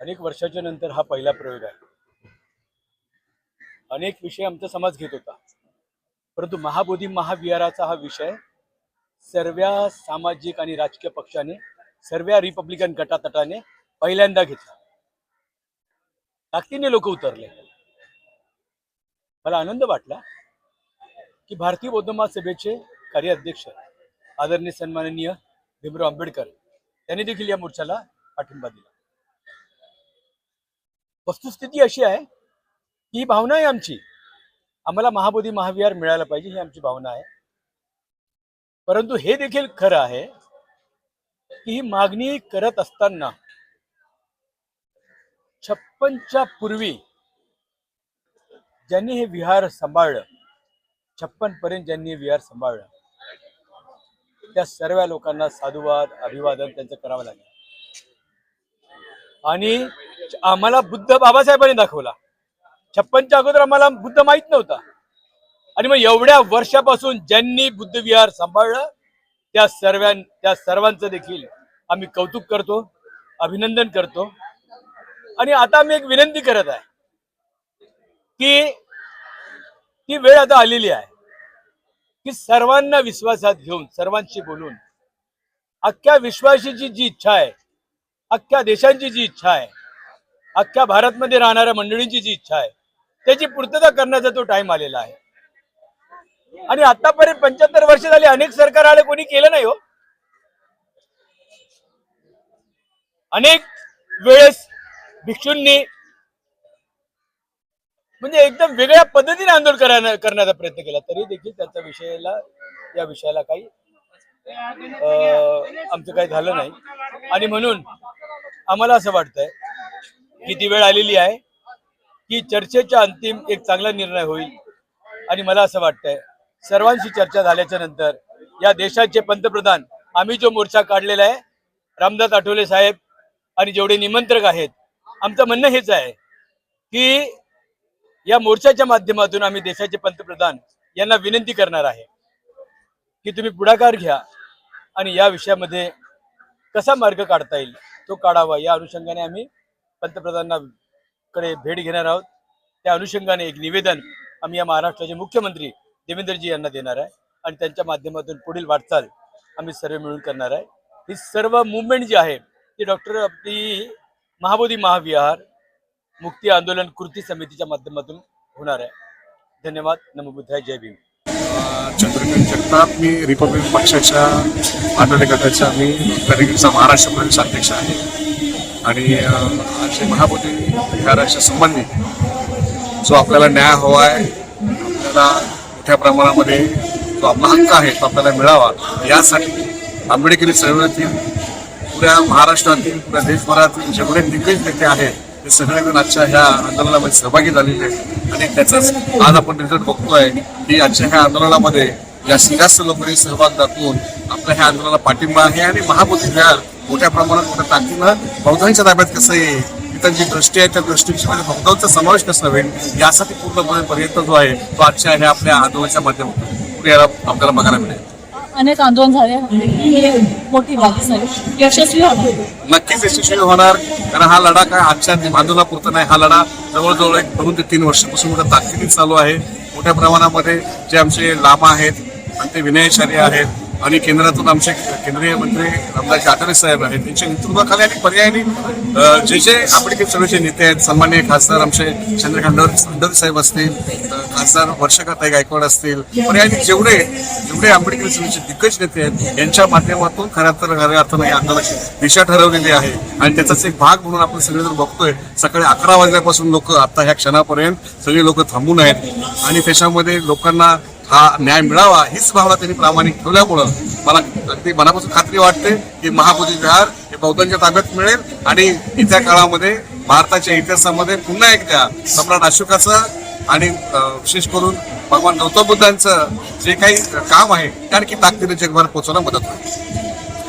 अनेक वर्षाच्या नंतर हा पहिला प्रयोग आहे. अनेक विषय आमचा समाज घेत होता. परंतु महाबोधी महाविहाराचा हा विषय सर्व सामाजिक आणि राजकीय पक्षाने सर्व रिपब्लिकन गटातटाने पहिल्यांदा घेतला. ताकदीने लोक उतरले. मला आनंद वाटला की भारतीय बौद्ध महासभेचे कार्याध्यक्ष आदरणीय सन्माननीय भीमराव आंबेडकर त्यांनी देखील या मोर्चाला पाठिंबा दिला. वस्तुस्थिती अशी आहे की ही भावना आहे आमची. आम्हाला महाबोधी महाविहार मिळायला पाहिजे ही आमची भावना आहे. परंतु हे देखील खरं आहे की ही मागणी करत असताना छप्पनच्या पूर्वी ज्यांनी हे विहार सांभाळलं छप्पन पर्यंत ज्यांनी हे विहार सांभाळलं त्या सर्व लोकांना साधुवाद अभिवादन त्यांचं करावं लागेल. आणि आम्हाला बुद्ध बाबासाहेबांनी दाखवला. छप्पनच्या अगोदर आम्हाला बुद्ध माहीत नव्हता. आणि मग एवढ्या वर्षापासून ज्यांनी बुद्धविहार सांभाळलं त्या सर्वां त्या सर्वांचं देखील आम्ही कौतुक करतो अभिनंदन करतो. आणि आता आम्ही एक विनंती करत आहे की ती वेळ आता आलेली आहे की सर्वांना विश्वासात घेऊन सर्वांशी बोलून अख्ख्या विश्वासाची जी इच्छा आहे अख्ख्या देशांची जी इच्छा आहे अख्ख्या भारतमध्ये राहणाऱ्या मंडळींची जी इच्छा आहे त्याची पूर्तता करण्याचा तो टाइम आलेला आहे. आणि आतापर्यंत पंच्याहत्तर वर्ष झाली अनेक सरकार आले कोणी केलं नाही हो. अनेक वेळेस भिक्षूंनी म्हणजे एकदम वेगळ्या पद्धतीने आंदोलन करा करण्याचा प्रयत्न केला. तरी देखील त्याच्या विषयाला या विषयाला काही आमचं काही झालं नाही. आणि म्हणून आम्हाला असं वाटतंय किती ती वेळ आलेली आहे की चर्चेच्या अंतिम एक चांगला निर्णय होईल. आणि मला असं वाटतंय सर्वांशी चर्चा झाल्याच्यानंतर या देशाचे पंतप्रधान आम्ही जो मोर्चा काढलेला आहे रामदास आठवले साहेब आणि जेवढे निमंत्रक आहेत आमचं म्हणणं हेच आहे की या मोर्चाच्या माध्यमातून आम्ही देशाचे पंतप्रधान यांना विनंती करणार आहे की तुम्ही पुढाकार घ्या आणि या विषयामध्ये कसा मार्ग काढता येईल तो काढावा या अनुषंगाने आम्ही पंतप्रधानांकडे भेट घेणार आहोत. त्या अनुषंगाने एक निवेदन आम्ही या महाराष्ट्राचे मुख्यमंत्री देवेंद्रजी यांना देणार आहे आणि त्यांच्या माध्यमातून पुढील वाटचाल आम्ही सर्व मिळून करणार आहे. ही सर्व मुवमेंट जी आहे ती डॉक्टर आपली महाबोधी महाविहार मुक्ती आंदोलन कृती समितीच्या माध्यमातून होणार आहे. धन्यवाद. नमबुद्धाय जय भीम. चंद्रकांत जगताप मी रिपब्लिक पक्षाच्या आंदोलन गटाचा मी महाराष्ट्र प्रदेश अध्यक्ष आहे. आणि श्री महाबोधी विहाराच्या संबंधी जो आपल्याला न्याय हवा आहे आपल्याला मोठ्या प्रमाणामध्ये जो आपला हक्क आहे तो आपल्याला मिळावा यासाठी आंबेडकरी चळवळीतील पुऱ्या महाराष्ट्रातील पुऱ्या देशभरातील जेवढे दिग्गज नेते आहेत ते सगळेजण आजच्या ह्या आंदोलनामध्ये सहभागी झालेले आहेत. आणि त्याचाच आज आपण रिझल्ट बघतोय की आजच्या ह्या आंदोलनामध्ये जास्तीत जास्त लोकांनी सहभाग दाखवून आपल्या ह्या आंदोलनाला पाठिंबा आहे आणि महाबोधी विहार मोठ्या प्रमाणात ताकदीनं बौद्धांच्या ताब्यात कसं येईल तिथं जी दृष्टी आहे त्या दृष्टीची म्हणजे बौद्धांचा समावेश कसा होईल यासाठी पूर्णपणे पर्यंत जो आहे तो आजच्या ह्या आपल्या आंदोलनाच्या माध्यमातून पुढे याला आपल्याला बघायला मिळेल. अनेक आंदोलन झाले. मोठी यशस्वी नक्कीच यशस्वी होणार. कारण हा लढा काय आजच्या आंदोलनापुरता नाही. हा लढा जवळजवळ एक दोन ते तीन वर्षापासून मोठ्या ताकदीने चालू आहे. मोठ्या प्रमाणामध्ये जे आमचे लामा आहेत आणि ते विनयशाली आहेत आणि केंद्रातून आमचे केंद्रीय मंत्री रामदास आठवले साहेब आहेत त्यांच्या नेतृत्वाखाली आणि पर्यायाने जे जे आपले चळवळीचे नेते आहेत सन्मान्य खासदार आमचे चंद्रकांत फडणवीस साहेब असतील खासदार वर्षाकाताई गायकवाड असतील पर्यायाने जेवढे जेवढे आंबेडकर चळवळीचे दिग्गज नेते आहेत यांच्या माध्यमातून खऱ्या तर खऱ्या अर्थानं या आंदोलनाची दिशा ठरवलेली आहे. आणि त्याचाच एक भाग म्हणून आपण सगळेजण बघतोय सकाळी अकरा वाजल्यापासून लोक आता ह्या क्षणापर्यंत सगळे लोक थांबून आहेत. आणि त्याच्यामध्ये लोकांना हा न्याय मिळावा हीच भावना त्यांनी प्रामाणिक ठेवल्यामुळं मला अगदी मनापासून खात्री वाटते की महाबोधी विहार हे बौद्धांच्या ताब्यात मिळेल आणि येत्या काळामध्ये भारताच्या इतिहासामध्ये पुन्हा एकदा सम्राट अशोकाचं आणि विशेष करून भगवान गौतम बुद्धांचं जे काही काम आहे कारण आणखी ताकदीने जगभर पोहोचवणं मदत होईल.